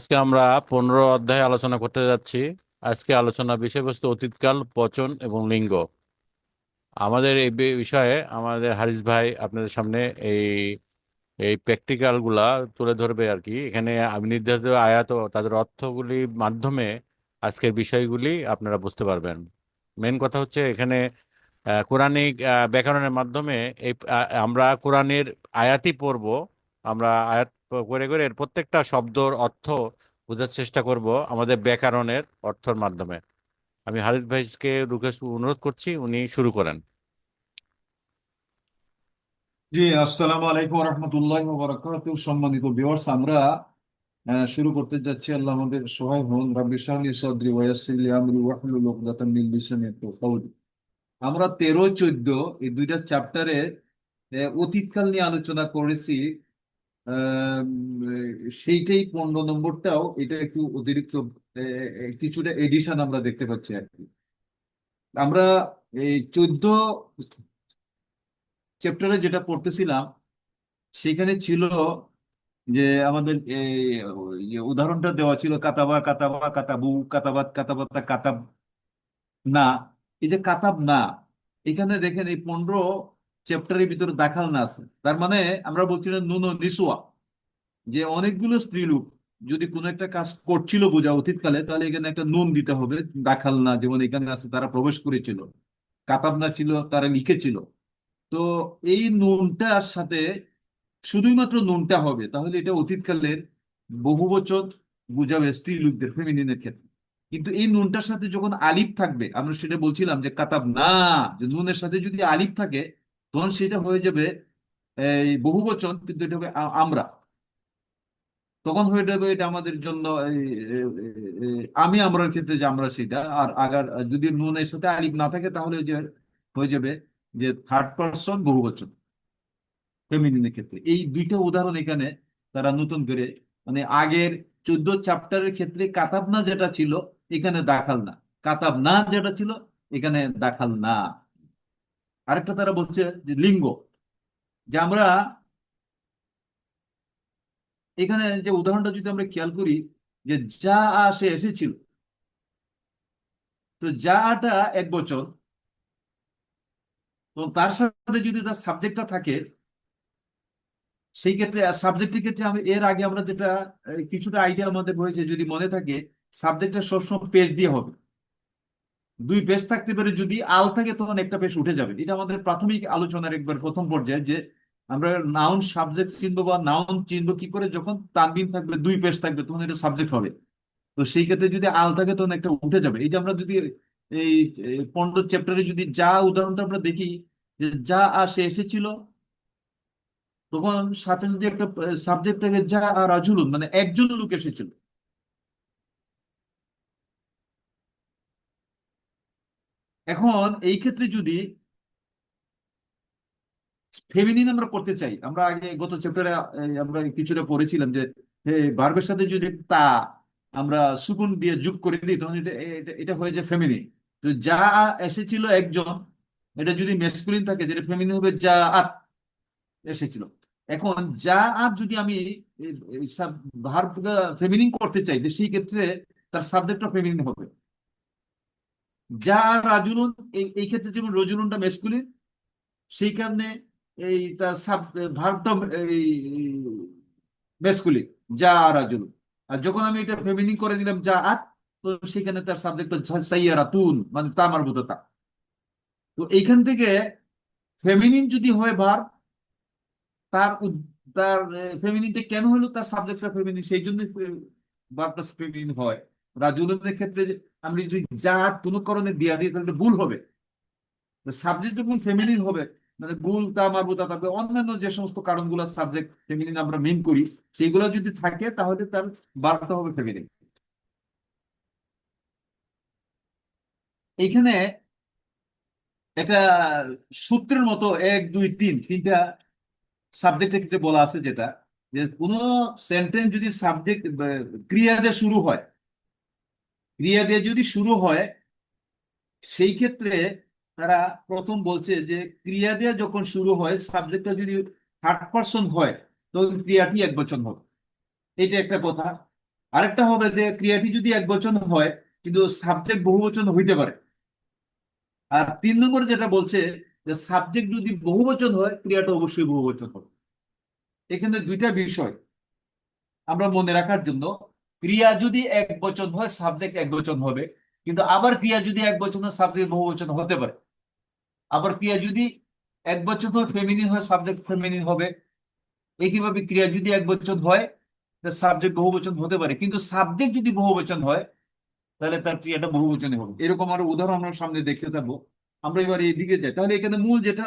আজকে আমরা পনেরো অধ্যায় আলোচনা করতে যাচ্ছি। আজকে আলোচনা বিষয়বস্তু অতীতকাল, পচন এবং লিঙ্গ। আমাদের এই বিষয়ে আমাদের হারিস ভাই আপনাদের সামনে এই এই প্র্যাকটিক্যালগুলা তুলে ধরবে আর কি। এখানে আমি নির্ধারিত আয়াত তাদের অর্থগুলির মাধ্যমে আজকের বিষয়গুলি আপনারা বুঝতে পারবেন। মেন কথা হচ্ছে এখানে কোরআনিক ব্যাকরণের মাধ্যমে এই আমরা কোরআনের আয়াতই পড়ব। আমরা আয়াত করে করে প্রত্যেকটা শব্দর অর্থ বোঝার চেষ্টা করব আমাদের ব্যাকরণের অর্থের মাধ্যমে। আমি হারিস ভাইকে রিকোয়েস্ট অনুরোধ করছি উনি শুরু করেন। জি, আসসালামু আলাইকুম রহমতুল্লাহ বারাকাত সম্মানিত ভিউয়ার্স আমরা শুরু করতে যাচ্ছি আল্লাহ আমাদের সহায় হন। রাব্বি শাহলি সাদরি ওয়াসসির লি আমরি ওয়াহলুল উকদাতাম মিন লিসানি ইয়াফকাহু আমরা তেরো, চোদ্দ এই দুইটা চ্যাপ্টারে অতীতকাল নিয়ে আলোচনা করেছি। সেইটাই পনেরো নম্বরটাও, এটা একটু অতিরিক্ত কিছুটা এডিশন আমরা দেখতে পাচ্ছি আর কি। আমরা এই চোদ্দ চ্যাপ্টারে যেটা পড়তেছিলাম, সেখানে ছিল যে আমাদের এই উদাহরণটা দেওয়া ছিল, কাতাবা কাতাবা, কাতাবু, কাতাবাত, কাতাবাতা, কাতাব না, এই যে কাতাব না, এখানে দেখেন এই পনেরো চ্যাপ্টারের ভিতরে দাখাল না আছে। তার মানে আমরা বলছিলাম নুন নিসুয়া। যে অনেকগুলো স্ত্রীলোক যদি কোনো একটা কাজ করছিল বোঝা অতীতকালে, তাহলে এখানে একটা নুন দিতে হবে, দাখাল না। যেমন এখানে আছে, তারা প্রবেশ করেছিল কাতাব না ছিল, তারা লিখেছিল। তো এই নুনটার সাথে শুধুই মাত্র নুনটা হবে, তাহলে এটা অতীতকালের বহুবচন বুঝাবে স্ত্রী লোকদের ফেমিনিনের ক্ষেত্রে। কিন্তু এই নুনটার সাথে যখন আলিফ থাকবে, আমরা সেটা বলছিলাম যে কাতাব না নুনের সাথে যদি আলিফ থাকে তখন সেটা হয়ে যাবে, এই বহুবচন, কিন্তু এটা হবে আমরা। তখন হয়ে যাবে এটা আমাদের জন্য আমি আমরার ক্ষেত্রে যে আমরা সেটা, আর আগার, যদি নুনের সাথে আলিফ না থাকে, তাহলে হয়ে যাবে যে থার্ড পার্সন বহুবচন ফেমিনিনের ক্ষেত্রে। এই দুইটা উদাহরণ এখানে তারা নতুন করে মানে আগের চোদ্দ চ্যাপ্টারের ক্ষেত্রে কাতাব না যেটা ছিল, এখানে দাখাল না। কাতাব না যেটা ছিল, এখানে দাখাল না। আরেকটা তারা বলছে যে লিঙ্গ, যে আমরা এখানে যে উদাহরণটা যদি আমরা খেয়াল করি যে যা আসে এসেছিল, তো যাটা এক বছর তো তার সাথে যদি তার সাবজেক্টটা থাকে, সেই ক্ষেত্রে সাবজেক্টের ক্ষেত্রে আমি, এর আগে আমরা যেটা কিছুটা আইডিয়া আমাদের হয়েছে, যদি মনে থাকে, সাবজেক্টটা সবসময় পেজ দিয়ে হবে। দুই পেজ থাকতে পারে যদি আল থাকে তখন একটা পেজ উঠে যাবে। এটা আমাদের প্রাথমিক আলোচনার একবার প্রথম পর্যায়ে যে আমরা নাউন সাবজেক্ট চিনবো বা নাউন চিনবো কি করে? যখন তানবিন থাকবে, দুই পেজ থাকবে, তখন এটা সাবজেক্ট হবে। তো সেই ক্ষেত্রে যদি আল থাকে তখন একটা উঠে যাবে। এই যে আমরা যদি এই পনেরো চ্যাপ্টারে যদি যা উদাহরণটা আমরা দেখি যে যা আসে এসেছিল, তখন সাথে যদি একটা সাবজেক্ট থেকে যা আর রাজুলুন মানে একজন লোক এসেছিল এখন এই ক্ষেত্রে যদি ফেমিনিন আমরা করতে চাই, আমরা আগে গত চ্যাপ্টারে আমরা কিছুটা পড়েছিলাম যে ভার্বের সাথে যদি তা আমরা সুকুন দিয়ে যোগ করে দিই, তখন এটা হয়ে যায় ফেমিনিন তো যা এসেছিল একজন, এটা যদি মেসকুলিন থাকে, যেটা ফেমিনিন হবে যা আত এসেছিল। এখন যা আর যদি আমি ভার্ব ফেমিনিন করতে চাই সেই ক্ষেত্রে তার সাবজেক্টটা ফেমিনিন হবে। যা আর রাজুলুন এই ক্ষেত্রে যেমন রজুলুনটা মেসকুলিন সেই কারণে এই তার সাব ভার্বটা এই মেসকুলিন যা রাজুলুন আর যখন আমি এটা ফেমিনিন করে দিলাম যা আত, তো সেখানে তার সাবজেক্টটা সাইয়ারাতুন মানে তামার বোধতা তো। এইখান থেকে ফেমিনিন যদি হয় ভার্ব তার তার ফেমিনিনটা কেন হলো? তার সাবজেক্টটা ফেমিনিন সেই জন্য ভার্বটা ফেমিনিন হয়। রাজুলনের ক্ষেত্রে আমি যদি যা কোনো কারণে দিয়া দিই, তাহলে ভুল হবে। সাবজেক্ট যখন ফেমিনিন হবে মানে গুল তা মারবুতা থাকবে অন্যান্য যে সমস্ত কারণগুলো সাবজেক্ট ফেমিনিন আমরা মেন করি সেইগুলো যদি থাকে, তাহলে তার বার্তা হবে ফেমিনিন এইখানে একটা সূত্রের মতো এক, দুই, তিন, তিনটা সাবজেক্টের ক্ষেত্রে বলা আছে যেটা, যে কোনো সেন্টেন্স যদি সাবজেক্ট ক্রিয়া দিয়ে শুরু হয় ক্রিয়া দিয়ে যদি শুরু হয়, সেই ক্ষেত্রে তারা প্রথম বলছে যে ক্রিয়া দিয়ে যখন শুরু হয় সাবজেক্টটা যদি থার্ড পার্সন হয়, তখন ক্রিয়াটি এক বচন হবে। এটা একটা কথা। আরেকটা হবে যে ক্রিয়াটি যদি এক বচন হয়, কিন্তু সাবজেক্ট বহু বচন হইতে পারে। আর তিন নম্বর যেটা বলছে যে সাবজেক্ট যদি বহু বচন হয়, ক্রিয়াটা অবশ্যই বহু বচন হবে। এখানে দুইটা বিষয় আমরা মনে রাখার জন্য ক্রিয়া যদি এক বচন হয় সাবজেক্ট এক বচন হবে। কিন্তু আবার ক্রিয়া যদি এক বচন হয় সাবজেক্ট বহু বচন হতে পারে। আবার ক্রিয়া যদি এক বচন হয় ফেমিনিন হয় সাবজেক্ট ফেমিনিন হবে। একইভাবে ক্রিয়া যদি এক বচন হয় সাবজেক্ট বহু বচন হতে পারে। কিন্তু সাবজেক্ট যদি বহু বচন হয়, তাহলে তার ক্রিয়াটা বহু বচনে হবে। এরকম আরও উদাহরণ আমরা সামনে দেখতে থাকব আমরা এবার এইদিকে যাই। তাহলে এখানে মূল যেটা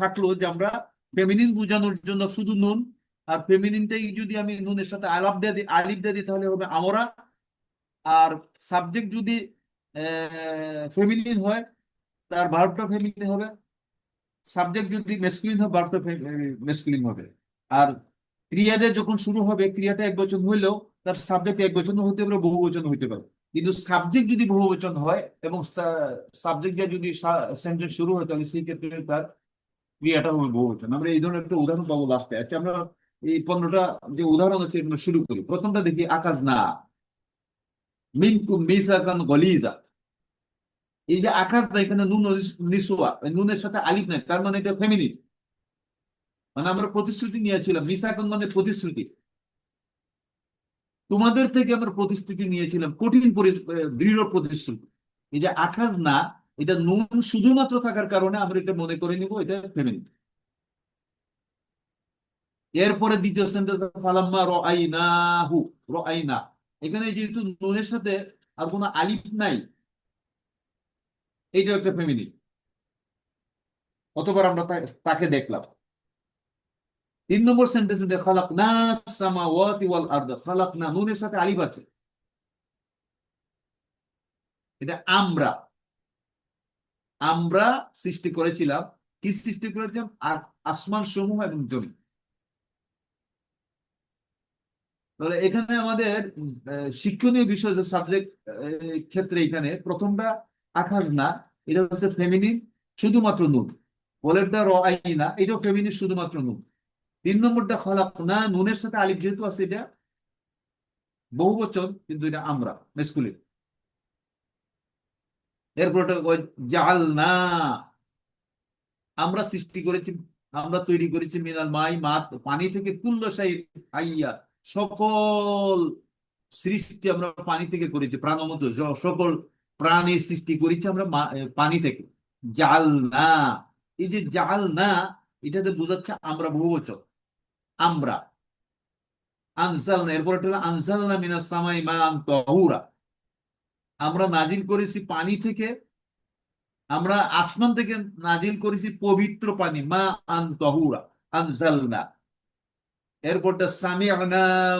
থাকল যে আমরা ফেমিনিন বোঝানোর জন্য শুধু নুন আর ফেমিনিনটাই যদি আমি নুনের সাথে আলাপ দিয়ে দিই আলিফ দিয়ে দিই তাহলে হবে আমরা আর সাবজেক্ট যদি ফেমিনিন হয়, তার ভার্বটা ফেমিনিন হবে। সাবজেক্ট যদি মেসকুলিন হয়, ভার্বটা মেসকুলিন হবে। আর ক্রিয়াদের যখন শুরু হবে, ক্রিয়াটা এক বচন হইলেও তার সাবজেক্ট এক বচন হতে পারে, বহু বচন হইতে পারে। কিন্তু সাবজেক্ট যদি বহু বচন হয় এবং সাবজেক্ট যদি সেন্টেন্স শুরু হয়, তাহলে সেই ক্ষেত্রে তার ক্রিয়াটা হবে বহু বচন। আমরা এই ধরনের একটা উদাহরণ পাবো লাস্টে আচ্ছা আমরা এই পনেরোটা যে উদাহরণ আছে এগুলো শুরু করি। প্রথমটা দেখি, আকাশ না। মিনকুম মিসাকান গলিজা। এই যে আকার এখানে নুন নিসোয়া। নুনের সাথে আলিফ নাই, তার মানে এটা ফেমিনিন মানে আমরা প্রতিশ্রুতি নিয়েছিলাম। মিসাকান মানে প্রতিশ্রুতি। তোমাদের থেকে আমরা প্রতিশ্রুতি নিয়েছিলাম। কঠিন দৃঢ় প্রতিশ্রুতি। এই যে আকাশ না, এটা নুন শুধুমাত্র থাকার কারণে আমরা এটা মনে করে নিব, এটা ফেমিনিন এরপরে দ্বিতীয় সেন্টেন্স ফালাম্মা রাআইনাহু, রাআইনা। এখানে যেহেতু নুনের সাথে আর কোনো আলিফ নাই, এইটাও একটা ফেমিনিন অতবার আমরা তাকে দেখলাম। তিন নম্বর সেন্টেন্সে খালাকনা সামাওয়াতি ওয়াল আরদ, খালাকনা নুনের সাথে আলিফ আছে। এটা আমরা আমরা সৃষ্টি করেছিলাম। কি সৃষ্টি করেছিলাম? আর আসমান সমূহ এবং জমি। তাহলে এখানে আমাদের শিক্ষণীয় বিষয় যে সাবজেক্ট ক্ষেত্রে এখানে প্রথমটা আকাশ না, এটা হচ্ছে ফেমিনিন শুধুমাত্র নুন। পরেরটা র, আই না, এটাও ফেমিনিন শুধুমাত্র নুন। তিন নম্বরটা খলাক না, নুনের সাথে আলিফ যেহেতু আছে এটা বহু বচন কিন্তু এটা আমরা মেসকুলিন এরপর জাল না আমরা সৃষ্টি করেছি, আমরা তৈরি করেছি মিনাল মাই, মাত, পানি থেকে কুল্লশাই আইয়া সকল সৃষ্টি আমরা পানি থেকে করেছি প্রাণমত সকল প্রাণীর সৃষ্টি করেছি আমরা পানি থেকে। জাল না। এই যে জাল না, এটাতে বোঝাচ্ছে আমরা বহু বচন আমরা। আনসাল না, এরপর আনসাল না মিনাস সামাই মা তহুরা। আমরা নাজিল করেছি পানি থেকে, আমরা আসমান থেকে নাজিল করেছি পবিত্র পানি, মা আন তহুরা আনজালনা এরপরটা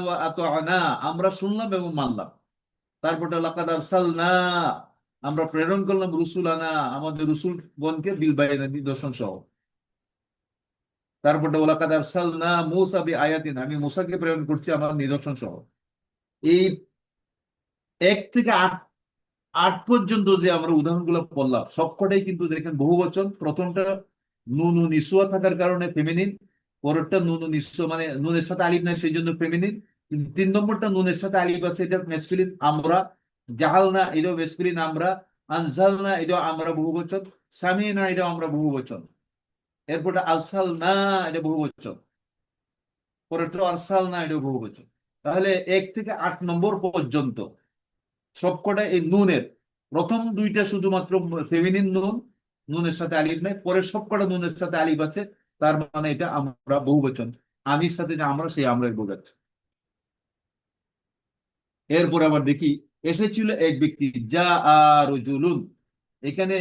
ওয়া আতাআনা, আমরা শুনলাম এবং মানলাম। তারপরটা লাকাদ আরসালনা, আমরা প্রেরণ করলাম রুসুলানা, আমাদের রসুল গণকে বিল বাইনা নিদর্শন সহ। তারপরটা ওলাকাদ আরসালনা মূসা বি আয়াতিন আমি মূসাকে প্রেরণ করছি আমার নিদর্শন সহ। এই এক থেকে আট আট পর্যন্ত যে আমরা উদাহরণগুলো পড়লাম, সবকটাই কিন্তু দেখেন বহু বচন প্রথমটা নুনু নিসুয়া থাকার কারণে ফেমিনিন পরেরটা নুন নিসুয়া মানে নুনের সাথে আলিফ নাই, সেই জন্য ফেমিনিন তিন নম্বরটা নুনের সাথে আলিফ আছে, এটা মেসকুলিন আমরা। জাহাল না, এটাও মেসকুলিন আমরা। আনসাল না, এটাও আমরা বহু বচন সামি না, এটাও আমরা বহু বচন এরপরটা আলসাল না, এটা বহু বচন পরেরটা আলসাল না, এটাও বহু বচন তাহলে এক থেকে আট নম্বর পর্যন্ত সবকটা এই নুনের, প্রথম দুইটা শুধুমাত্র ফেমিনিন নুন, নুনের সাথে আলিফ নাই, পরের সবকটা নুনের সাথে আলিফ আছে। তার মানে এটা আমরা বহুবচন আমির সাথে যে আমরা, সেই আমরাই বোঝাচ্ছি। এরপর আবার দেখি, এসেছিল এক ব্যক্তি যা আর রজুলুন। এখানে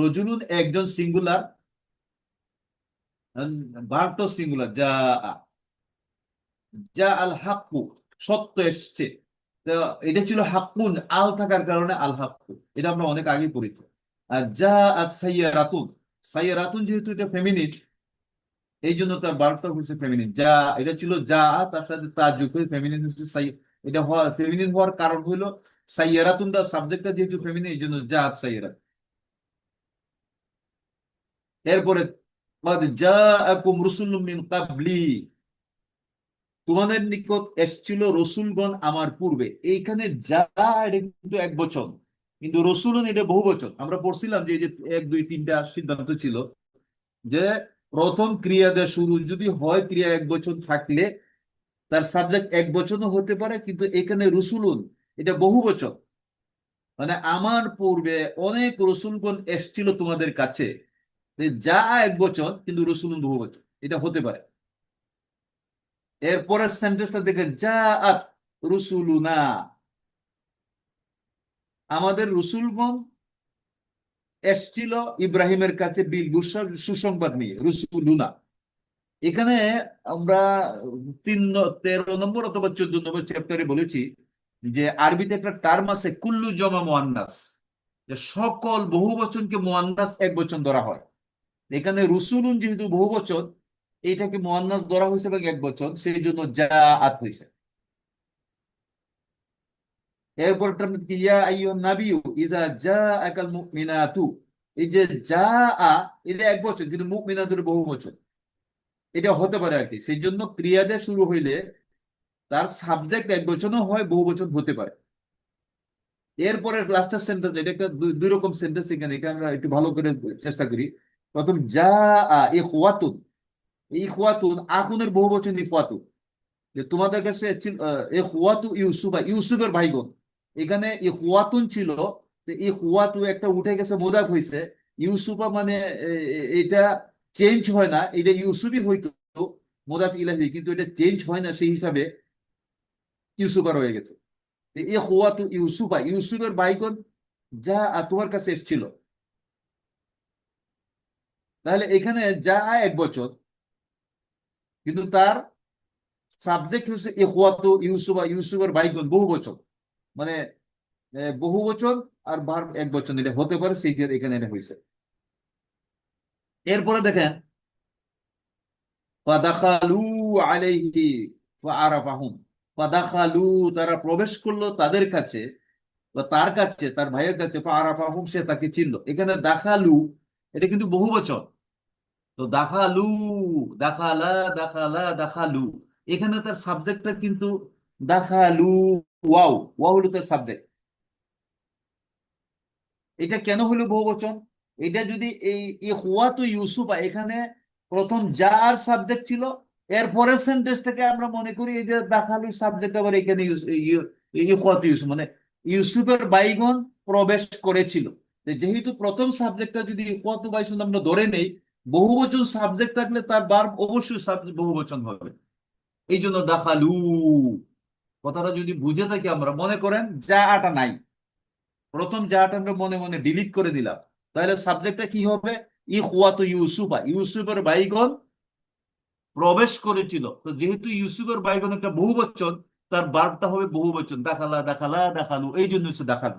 রজুলুন একজন সিঙ্গুলার বার্ট সিঙ্গুলার যা যা আল হাক্কু সত্য এসছে। তো এটা ছিল হাক্কুন, আল থাকার কারণে আল হাক্কু এটা আমরা অনেক আগে পড়েছি। আর যা আর সাইয়া রাতুন সাইয়া রাতুন যেহেতু এটা ফেমিনিন এই জন্য তার বার্বটা হচ্ছে ফেমিনিন যা, এটা ছিল যা, তার সাথে তা যুগ হয়ে ফেমিনিন হচ্ছে এটা হওয়া ফেমিনিন হওয়ার কারণ হইল সাইয়ারা তোমরা সাবজেক্টটা যেহেতু ফেমিনিন এই জন্য যা সাইয়ারা। এরপরে তোমাদের নিকট এসছিল রসুলগণ আমার পূর্বে। এইখানে যা কিন্তু এক বচন। কিন্তু রসুলগণ এটা বহু বচন। আমরা পড়ছিলাম যে এই যে এক, দুই, তিনটা সিদ্ধান্ত ছিল যে প্রথম ক্রিয়া দেওয়া শুরু, যদি হয় ক্রিয়া এক বচন থাকলে, তার সাবজেক্ট এক বচনও হতে পারে, কিন্তু এখানে রসুলুন, এটা বহু বচন মানে আমার পূর্বে অনেক রসুলগণ এসছিল তোমাদের কাছে, যে এক বচন কিন্তু রসুলুন বহু বচন এটা হতে পারে। এরপরের সেন্টেন্সটা দেখেন, যা আত রসুলুনা। আমাদের রসুলগণ এসছিল ইব্রাহিমের কাছে বিল বুসরা সুসংবাদ নিয়ে রসুলুনা এখানে আমরা তিন তেরো নম্বর অথবা চোদ্দ নম্বর চ্যাপ্টারে বলেছি যে, আরবিতে একটা টার্ম আছে, কুল্লু জমা মোয়ান্নাস। যে সকল বহু বচনকে মোয়ান্নাস এক বচন ধরা হয়। এখানে রসুলুন যেহেতু বহু বচন এইটাকে মোয়ান্নাস ধরা হয়েছে এবং এক বচন, সেই জন্য যা আত হয়েছে। এরপর এটা এক বচন কিন্তু বহু বচন এটা হতে পারে আর কি। সেই জন্য ক্রিয়াটা শুরু হইলে তার সাবজেক্ট এক হয়, বহু হতে পারে। এরপরে সেন্টেন্স এটা একটা দুই রকম সেন্টেন্স এখানে, এটা আমরা একটু ভালো করে চেষ্টা করি। প্রথম যা আ এই খোয়াতুন আকুনের বহু বচন ইফওয়াতুন যে তোমাদের কাছে খোয়াতু ইউসুফা ইউসুফের ভাইগণ এখানে ই খোয়াতুন ছিল এই খোয়াতু একটা উঠে গেছে, মোদাক হয়েছে ইউসুফা মানে এ- এ- এটা চেঞ্জ হয় না। এটা ইউসুফই হইতো মোদাফ ইলাহি, কিন্তু এটা চেঞ্জ হয় না সেই হিসাবে ইউসুফা রয়ে গেছে। এ খোয়াতু ইউসুফা, ইউসুফের ভাইগণ যা তোমার কাছে এসেছিল। তাহলে এখানে যা এক বছর, কিন্তু তার সাবজেক্ট হচ্ছে ইখওয়াতু ইউসুফা, ইউসুফের ভাইগণ বহু বচন মানে বহু বচন আর বার, এক বচন এটা হতে পারে দিয়ে এখানে এটা হয়েছে এরপরে দেখেন, ফাদাখালু আলাইহি ফাআরাফাহুম। ফাদাখালু তারা প্রবেশ করল তাদের কাছে বা তার কাছে, তার ভাইয়ের কাছে, ফাআরাফাহুম সে তাকে চিনল। এখানে দাখালু, এটা কিন্তু বহু বচন তো দাখালু, দাখালা দাখালা, দাখালু। এখানে তার সাবজেক্টটা কিন্তু দাখালু ওয়াও ওয়াও হলো তার সাবজেক্ট এটা কেন হলো বহুবচন? এটা যদি এই ইখওয়াতু ইউসুফা, এখানে প্রথম যার সাবজেক্ট ছিল এরপরে সেন্টেন্সটাকে আমরা মনে করি এই যে দাখালু সাবজেক্ট আবার এখানে ইউ- ইখওয়াতু ইউসুফ মানে ইউসুফের বাইগন প্রবেশ করেছিল। যেহেতু প্রথম সাবজেক্টটা যদি ইখওয়াতু বাইসুন আমরা ধরে নেই, বহুবচন সাবজেক্ট থাকলে তার বার অবশ্যই সাবজেক্ট বহুবচন হবে। এই জন্য দাখালু। কথাটা যদি বুঝে থাকি আমরা, মনে করেন যা আটা নাই। প্রথম জাটা আমরা মনে মনে ডিলিট করে দিলাম। তাহলে সাবজেক্টটা কি হবে? ই খুয়াত ইউসুফা। ইউসুফের বাইগন প্রবেশ করেছিল। তো যেহেতু ইউসুফের বাইগণ একটা বহু বচন তার বার্বটা হবে বহু বচন দেখালা দেখালা, দেখালু। এই জন্য হচ্ছে দেখালু।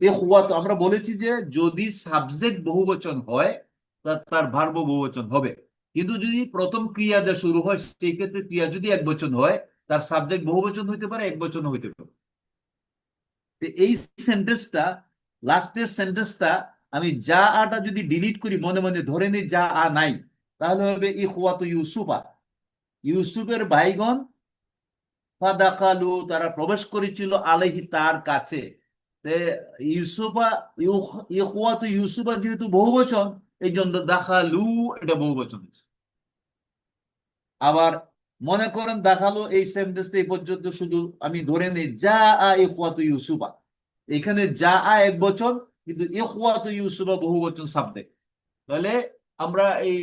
এ খুয়াত আমরা বলেছি যে যদি সাবজেক্ট বহুবচন হয়, তা- তার ভার্ব বহুবচন হবে। কিন্তু যদি প্রথম ক্রিয়া দিয়ে শুরু হয়, সেই ক্ষেত্রে ক্রিয়া যদি এক বচন হয়, তার সাবজেক্ট বহুবচন হইতে পারে, এক বচন হইতে পারে। এই সেন্টেন্সটা লাস্টের সেন্টেন্সটা আমি যা আটা যদি ডিলিট করি, মনে মনে ধরে নিই যা আ নাই, তাহলে হবে ই খুয়াত ইউসুফা। ইউসুফের ভাইগণ ফাদাকালু, তারা প্রবেশ করেছিল আলাইহি তার কাছে। তে ইউসুফা ইউ- ইখওয়াত ইউসুফা যেহেতু বহু বহুবচন এই জন্য দাখালু, এটা বহুবচন। আবার মনে করেন দেখাল এই সেন্টেন্সটা এই পর্যন্ত শুধু আমি ধরে নেই যা আ ইউসুফা। এখানে যা আ এক বচন কিন্তু ইখওয়াত ইউসুফা বহুবচন সাবজেক্ট তাহলে আমরা এই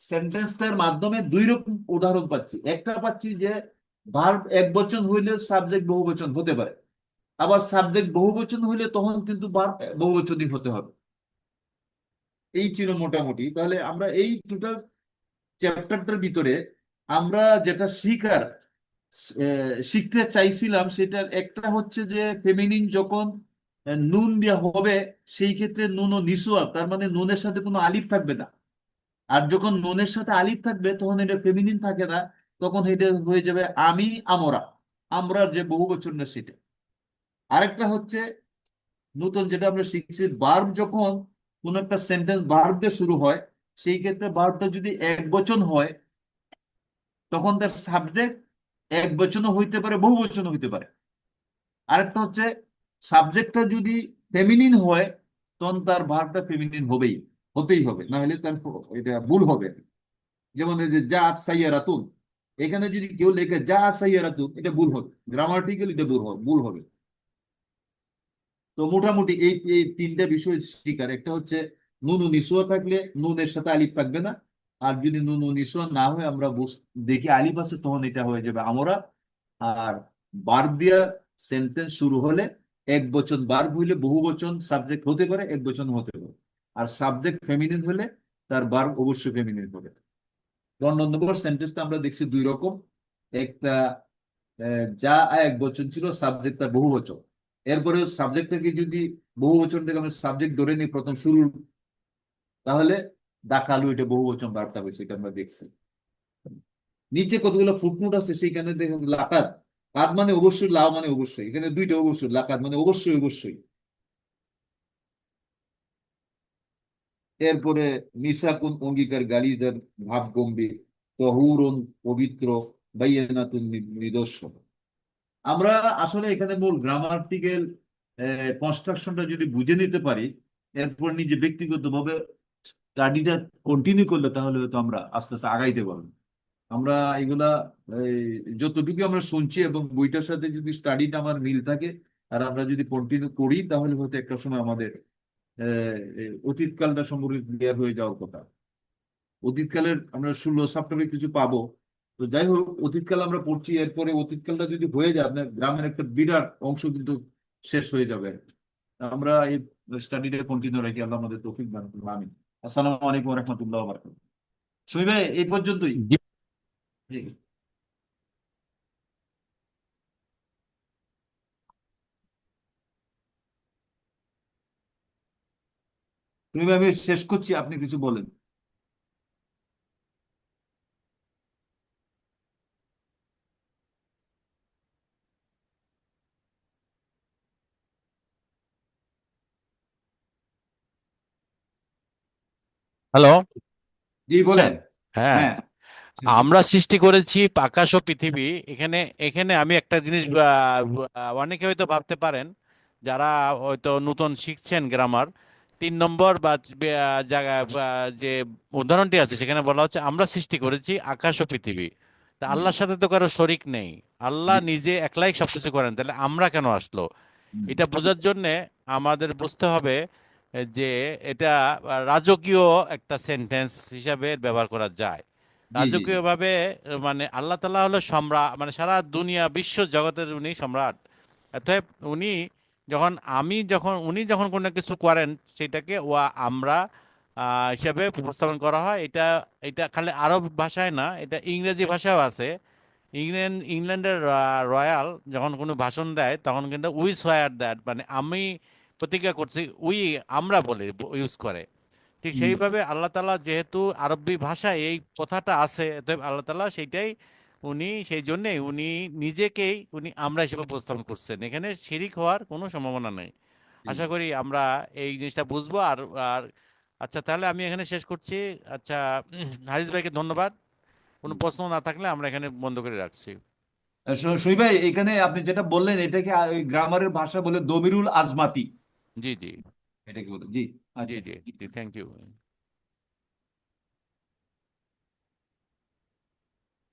সেন্টেন্সটার মাধ্যমে দুই রকম উদাহরণ পাচ্ছি। একটা পাচ্ছি যে ভার্ব এক বচন হইলে সাবজেক্ট বহুবচন হতে পারে। আবার সাবজেক্ট বহুবচন হইলে তখন কিন্তু ভার্ব বহুবচনই হতে হবে। এই ছিল মোটামুটি। তাহলে আমরা এই টোটাল চ্যাপ্টারটার ভিতরে আমরা যেটা শিখার শিখতে চাইছিলাম সেটার একটা হচ্ছে যে ফেমিনিন যখন নুন দেওয়া হবে, সেই ক্ষেত্রে নুন ও নিসুয়া তার মানে নুনের সাথে কোনো আলিফ থাকবে না। আর যখন নুনের সাথে আলিফ থাকবে, তখন এটা ফেমিনিন থাকে না, তখন এটা হয়ে যাবে আমি, আমরা। আমরা যে বহুবচনটা সেটা। আরেকটা হচ্ছে, নতুন যেটা আমরা শিখছি বার্ব যখন কোন একটা সেন্টেন্স বার্ব দিয়ে শুরু হয়, সেই ক্ষেত্রে বার্বটা যদি এক বচন হয়, তখন তার সাবজেক্ট এক বচনও হইতে পারে, বহু বচনও হইতে পারে। আরেকটা হচ্ছে সাবজেক্টটা যদি ফেমিনিন হয়, তখন তার ভার্বটা ফেমিনিন হবেই, হতেই হবে না হলে তার এটা ভুল হবে। যেমন এই যে, যা সাইয়ারাতুন এখানে যদি কেউ লেখে, যা সাইয়ারাতুন এটা ভুল হবে গ্রামাটিক্যাল এটা ভুল হবে ভুল হবে। তো মোটামুটি এই এই তিনটা বিষয় শিকার একটা হচ্ছে নুনু নিসুয়া থাকলে নুনের সাথে আলিফ থাকবে না। আর যদি নুনু নিসুয়া না হয়, আমরা দেখি আলিফ আছে, তখন এটা হয়ে যাবে আমরা। আর বার দিয়া সেন্টেন্স শুরু হলে এক বচন বার হইলে বহু বচন সাবজেক্ট হতে পারে, এক বচন হতে পারে। আর সাবজেক্ট ফেমিনিন হলে তার বার অবশ্যই ফেমিনিন হবে। পনেরো নম্বর সেন্টেন্সটা আমরা দেখছি দুই রকম। একটা যা এক বচন ছিল সাবজেক্ট তার বহু বচন। এরপরে সাবজেক্ট থেকে যদি বহু বচন থেকে আমরা সাবজেক্ট ধরে নিই প্রথম শুরু তাহলে দাখালু এটা বহু বচন বার্তা হয়েছে, এটা আমরা দেখছি। নিচে কতগুলো ফুটনোট আছে সেইখানে দেখেন, লাকাত। কাদ মানে অবশ্যই লাভ মানে অবশ্যই। এখানে দুইটা অবশ্যই, লাকাত মানে অবশ্যই অবশ্যই। এরপরে, মিসাকুন অঙ্গীকার গালিজার ভাব গম্ভীর তহুরন পবিত্র, বাইয়ানাতুন নিদর্শন। আমরা আসলে এখানে মূল গ্রামাটিক্যাল কনস্ট্রাকশনটা যদি বুঝে নিতে পারি, এরপর নিজে ব্যক্তিগতভাবে স্টাডিটা কন্টিনিউ করলে তাহলে হয়তো আমরা আস্তে আস্তে আগাইতে পারব। আমরা এগুলা যতটুকু আমরা শুনছি এবং বইটার সাথে যদি স্টাডিটা আমার মিল থাকে, আর আমরা যদি কন্টিনিউ করি, তাহলে হয়তো একটা সময় আমাদের অতীতকালটা সম্পর্কে ক্লিয়ার হয়ে যাওয়ার কথা। অতীতকালের আমরা ষোলো সপ্তাহে কিছু পাবো। তো যাই হোক অতীতকাল আমরা পড়ছি এরপরে অতীতকালটা যদি হয়ে যায় আপনার গ্রামের একটা বিরাট অংশ কিন্তু শেষ হয়ে যাবে। আমরা এই স্টাডিটা কন্টিনিউ রাখি আল্লাহ আমাদের তৌফিক দান করুন আমিন। আসসালামু আলাইকুম রহমতুল্লাহ বারাকাতুহু। সুই ভাই এই পর্যন্তই। আমি শেষ করছি আপনি কিছু বলেন। হ্যালো জি বলেন। হ্যাঁ। হ্যাঁ। আমরা সৃষ্টি করেছি আকাশ ও পৃথিবী। এখানে এখানে আমি একটা জিনিস অনেকে হয়তো ভাবতে পারেন যারা হয়তো নতুন শিখছেন গ্রামার তিন নম্বর বা জায়গা যে উদাহরণটি আছে সেখানে বলা হচ্ছে আমরা সৃষ্টি করেছি আকাশ ও পৃথিবী। তা আল্লাহর সাথে তো কারও শরিক নেই। আল্লাহ নিজে একলাই সবকিছু করেন তাহলে আমরা কেন আসলো? এটা বোঝার জন্যে আমাদের বুঝতে হবে যে এটা রাজকীয় একটা সেন্টেন্স হিসাবে ব্যবহার করা যায়। জি, জি, জি। রাজকীয় ভাবে মানে আল্লাহ তাআলা হলো সম্রাট মানে সারা দুনিয়া বিশ্ব জগতের উনি সম্রাট। অতএব উনি যখন আমি যখন উনি যখন কোনো কিছু করেন সেটাকে ওয়া আমরা হিসাবে উপস্থাপন করা হয়। এটা এটা খালি আরব ভাষায় না এটা ইংরেজি ভাষাও আছে। ইংল্যান্ড ইংল্যান্ডের রয়্যাল যখন কোনো ভাষণ দেয় তখন কিন্তু উইস সোয়ার দ্যাট মানে আমি প্রতিজ্ঞা করছি উই আমরা বলে ইউজ করে। ঠিক সেইভাবে আল্লাহ তাআলা যেহেতু আরবি ভাষায় এই কথাটা আছে আল্লাহ তাআলা সেইটাই উনি সেই জন্যেই উনি নিজেকেই উনি আমরা হিসেবে উপস্থাপন করছেন। এখানে শিরিক হওয়ার কোনো সম্ভাবনা নেই। আশা করি আমরা এই জিনিসটা বুঝব। আর আর আচ্ছা তাহলে আমি এখানে শেষ করছি। আচ্ছা হারিস ভাইকে ধন্যবাদ। কোনো প্রশ্ন না থাকলে আমরা এখানে বন্ধ করে রাখছি। সুই ভাই এখানে আপনি যেটা বললেন এটাকে গ্রামারের ভাষা বলে দমিরুল আজমাতি। জি জি এটাকে বলে জি জি আচ্ছা জি জি থ্যাংক ইউ